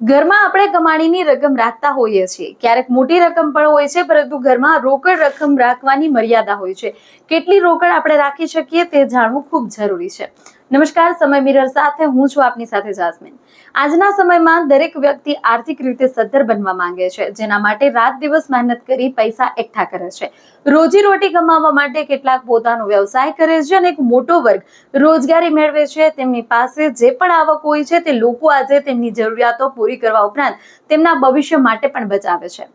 ઘરમાં આપણે કમાણીની રકમ રાખતા હોઈએ છીએ. ક્યારેક મોટી રકમ પણ હોય છે, પરંતુ ઘરમાં રોકડ રકમ રાખવાની મર્યાદા હોય છે. કેટલી રોકડ આપણે રાખી શકીએ તે જાણવું ખૂબ જરૂરી છે. નમસ્કાર, સમય મિરર સાથે હું છું આપની સાથે જાસ્મીન. આજના સમયમાં દરેક વ્યક્તિ આર્થિક રીતે સદ્ધર બનવા માંગે છે, જેના માટે રાત દિવસ મહેનત કરી પૈસા એકઠા કરે છે. રોજી રોટી કમાવવા માટે કેટલાક પોતાનો વ્યવસાય કરે છે અને એક મોટો વર્ગ રોજગારી મેળવે છે. તેમની પાસે જે પણ આવક હોય છે તે લોકો આજે તેમની જરૂરિયાતો પૂરી કરવા ઉપરાંત તેમના ભવિષ્ય માટે પણ બચાવે છે.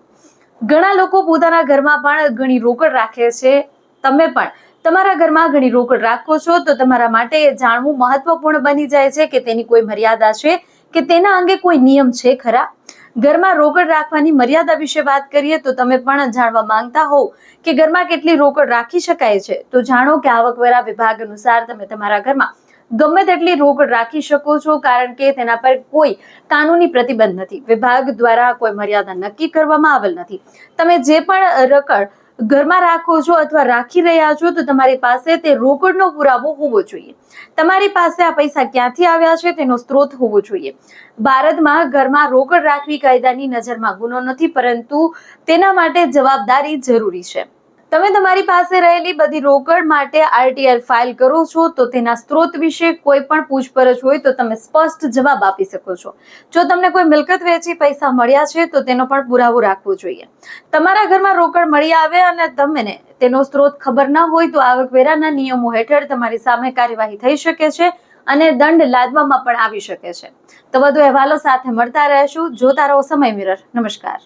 ઘણા લોકો પોતાના ઘરમાં પણ ઘણી રોકડ રાખે છે. તમે પણ તમારા ઘરમાં ઘણી રોકડ રાખો છો તો તમારા માટે જાણવું મહત્વપૂર્ણ બની જાય છે કે તેની કોઈ મર્યાદા છે કે તેના અંગે કોઈ નિયમ છે ખરા? ઘરમાં રોકડ રાખવાની મર્યાદા વિશે વાત કરીએ તો તમે પણ જાણવા માંગતા હોવ કે ઘરમાં કેટલી રોકડ રાખી શકાય છે. તો જાણો કે આવકવેરા વિભાગ અનુસાર તમે તમારા ઘરમાં ગમે તેટલી રોકડ રાખી શકો છો કારણ કે તેના પર કોઈ કાનૂની પ્રતિબંધ નથી. વિભાગ દ્વારા કોઈ મર્યાદા નક્કી કરવામાં આવેલ નથી. તમે જે પણ રકડ ઘરમાં રાખો છો અથવા રાખી રહ્યા છો તો તમારી પાસે તે રોકડનો પુરાવો હોવો જોઈએ. તમારી પાસે આ પૈસા ક્યાંથી આવ્યા છે તેનો સ્ત્રોત હોવો જોઈએ. ભારતમાં ઘરમાં રોકડ રાખવી કાયદાની નજરમાં ગુનો નથી પરંતુ તેના માટે જવાબદારી જરૂરી છે. તમે તમારી પાસે રહેલી બધી રોકડ માટે આરટીઆર ફાઇલ કરો છો, તો તેના સ્ત્રોત વિશે કોઈ પણ પૂછપરછ હોય તો તમે સ્પષ્ટ જવાબ આપી શકો છો. જો તમને કોઈ મિલકત વેચી પૈસા મળ્યા છે, તો તેનો પણ પુરાવો રાખવો જોઈએ. તમારા ઘરમાં રોકડ મળી આવે અને તમને તેનો સ્ત્રોત ખબર ન હોય, તો આવકવેરાના નિયમો હેઠળ તમારી સામે કાર્યવાહી થઈ શકે છે અને દંડ લાદવામાં પણ આવી શકે છે. તો વધુ અહેવાલો સાથે મળતા રહેશું. જોતા રહો સમય મિરર. નમસ્કાર.